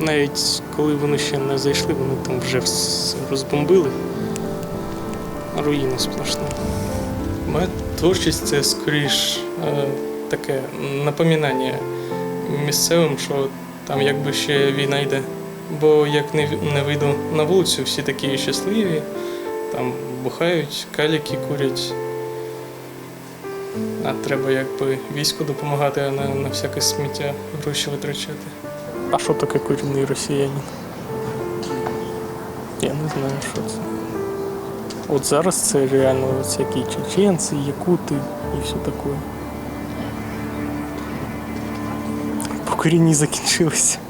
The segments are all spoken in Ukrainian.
Навіть коли вони ще не зайшли, вони там вже розбомбили. Руїна сплошна. Моя творчість це скоріш е, таке напоминання місцевим, що там якби ще війна йде. Бо як не вийду на вулицю, всі такі щасливі, там бухають, каліки курять. А треба якби війську допомагати, а не на всяке сміття гроші витрачати. А що таке корінний росіянин? Я не знаю, що це. От зараз це реально всякі чеченці, якути і все таке. Покорінні закінчилися. –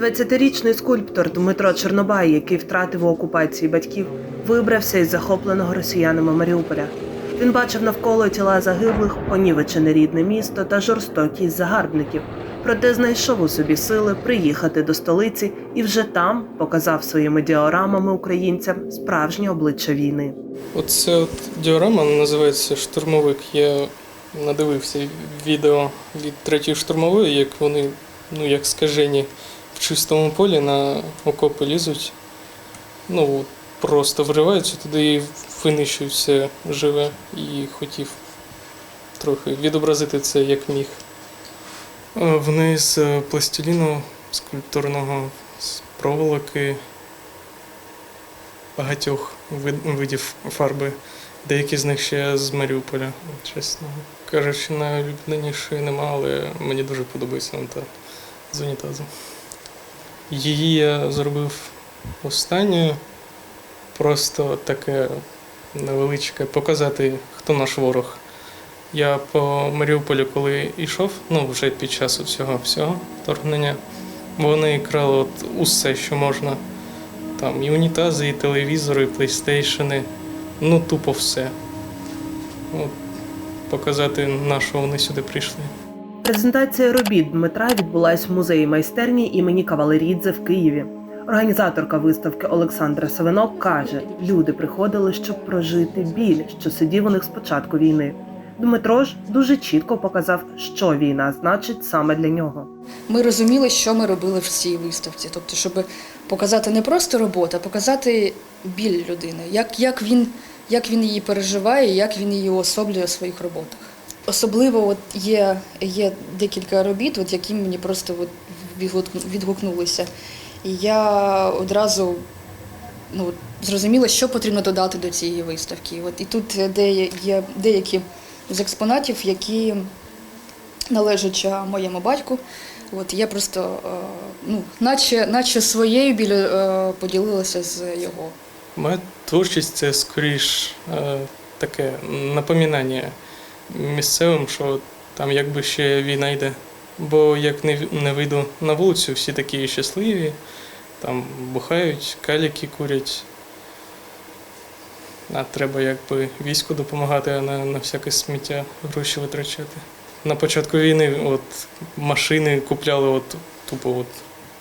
20-річний скульптор Дмитро Чорнобай, який втратив у окупації батьків, вибрався із захопленого росіянами Маріуполя. Він бачив навколо тіла загиблих, понівечене рідне місто та жорстокість загарбників. Проте знайшов у собі сили приїхати до столиці і вже там показав своїми діорамами українцям справжнє обличчя війни. Оце от діорама називається штурмовик. Я надивився відео від третьої штурмової, як вони, ну як скажені, в чистому полі на окопи лізуть. Ну, просто вриваються туди і винищують все живе. І хотів трохи відобразити це як міг. Е, Вони з е, пластиліну скульптурного, з проволоки багатьох вид- видів фарби. Деякі з них ще з Маріуполя, чесно. Кажучи, найулюбленішої нема, але мені дуже подобається та з унітазу. Її я зробив останньою. Просто таке невеличке показати, хто наш ворог. Я по Маріуполю, коли йшов, ну вже під час цього всього вторгнення, вони крали от усе, що можна. Там і унітази, і телевізори, і плейстейшени. Ну, тупо все. От, показати, на що вони сюди прийшли. Презентація робіт Дмитра відбулась в музеї майстерні імені Кавалерідзе в Києві. Організаторка виставки Олександра Савинок каже: люди приходили, щоб прожити біль, що сидів у них з початку війни. Дмитро ж дуже чітко показав, що війна значить саме для нього. Ми розуміли, що ми робили в цій виставці. Тобто, щоб показати не просто роботу, а показати біль людини, як, як, він, як він її переживає, як він її уособлює у своїх роботах. Особливо от є, є декілька робіт, от, які мені просто от відгукнулися. І я одразу ну, зрозуміла, що потрібно додати до цієї виставки. От, і тут де є деякі з експонатів, які належать моєму батьку. От я просто, е, ну, наче, наче своєю біля е, поділилася з його. Моя творчість це скоріш е, таке напоминання місцевим, що там якби ще війна йде. Бо як не, не вийду на вулицю, всі такі щасливі, там бухають, каліки курять. А треба якби війську допомагати, а не на всяке сміття гроші витрачати. На початку війни от машини купляли от тупо от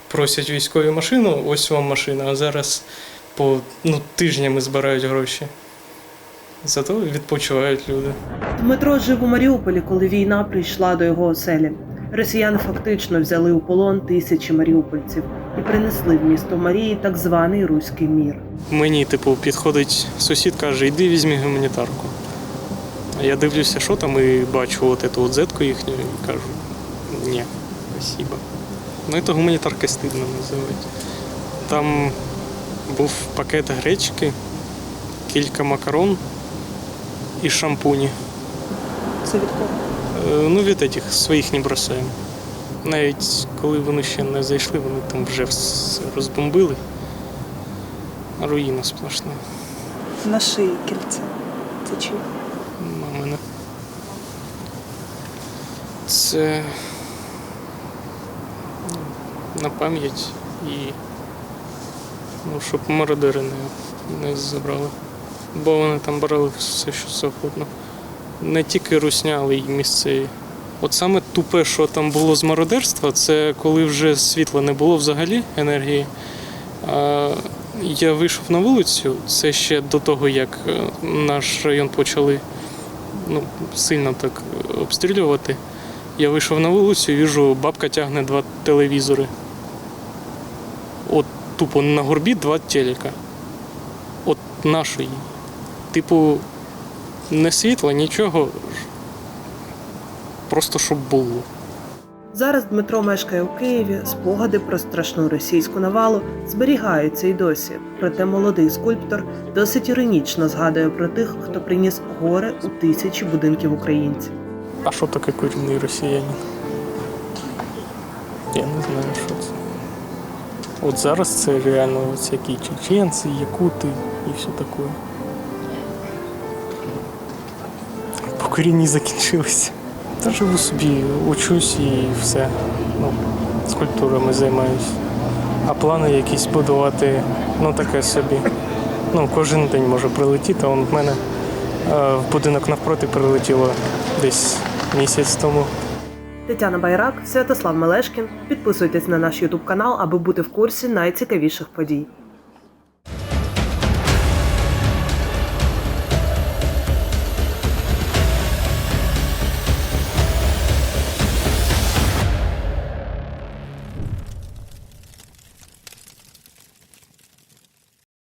просять військові машину, ось вам машина, а зараз по ну, тижнями збирають гроші. Зато відпочивають люди. Дмитро жив у Маріуполі, коли війна прийшла до його оселі. Росіяни фактично взяли у полон тисячі маріупольців і принесли в місто Марії так званий руський мір. Мені, типу, підходить сусід, каже, йди візьми гуманітарку. А я дивлюся, що там, і бачу от цю от зетку їхню і кажу, ні, спасибо. Ну, це гуманітарка стидно називати. Там був пакет гречки, кілька макарон і шампуні. Це від кого? Е, Ну, від этих своїх не бросаємо. Навіть коли вони ще не зайшли, вони там вже все розбомбили. Руїна сплошна. На шиї кільце. Це чи? Мамина. Це ну, на пам'ять і ну, щоб мародери не, не забрали. Бо вони там брали все, що завгодно. Не тільки русня, але й місцеві. От саме тупе, що там було з мародерства, це коли вже світла не було взагалі енергії. Я вийшов на вулицю, це ще до того, як е, наш район почали ну, сильно так обстрілювати. Я вийшов на вулицю і віжу, бабка тягне два телевізори. От тупо на горбі два телека. От нашої. Типу, не світла, нічого. Просто щоб було. Зараз Дмитро мешкає у Києві. Спогади про страшну російську навалу зберігаються й досі. Проте молодий скульптор досить іронічно згадує про тих, хто приніс горе у тисячі будинків українців. А що таке корінний росіянин? Я не знаю, що це. От зараз це реально всякі чеченці, якути і все таке. Покорінні закінчилися. Та живу собі, учусь і все. Ну, скульптурами займаюся. А плани якісь будувати, ну таке собі. Ну, кожен день може прилетіти, а в мене е, в будинок навпроти прилетіло десь місяць тому. Тетяна Байрак, Святослав Мелешкін. Підписуйтесь на наш Ютуб канал, аби бути в курсі найцікавіших подій.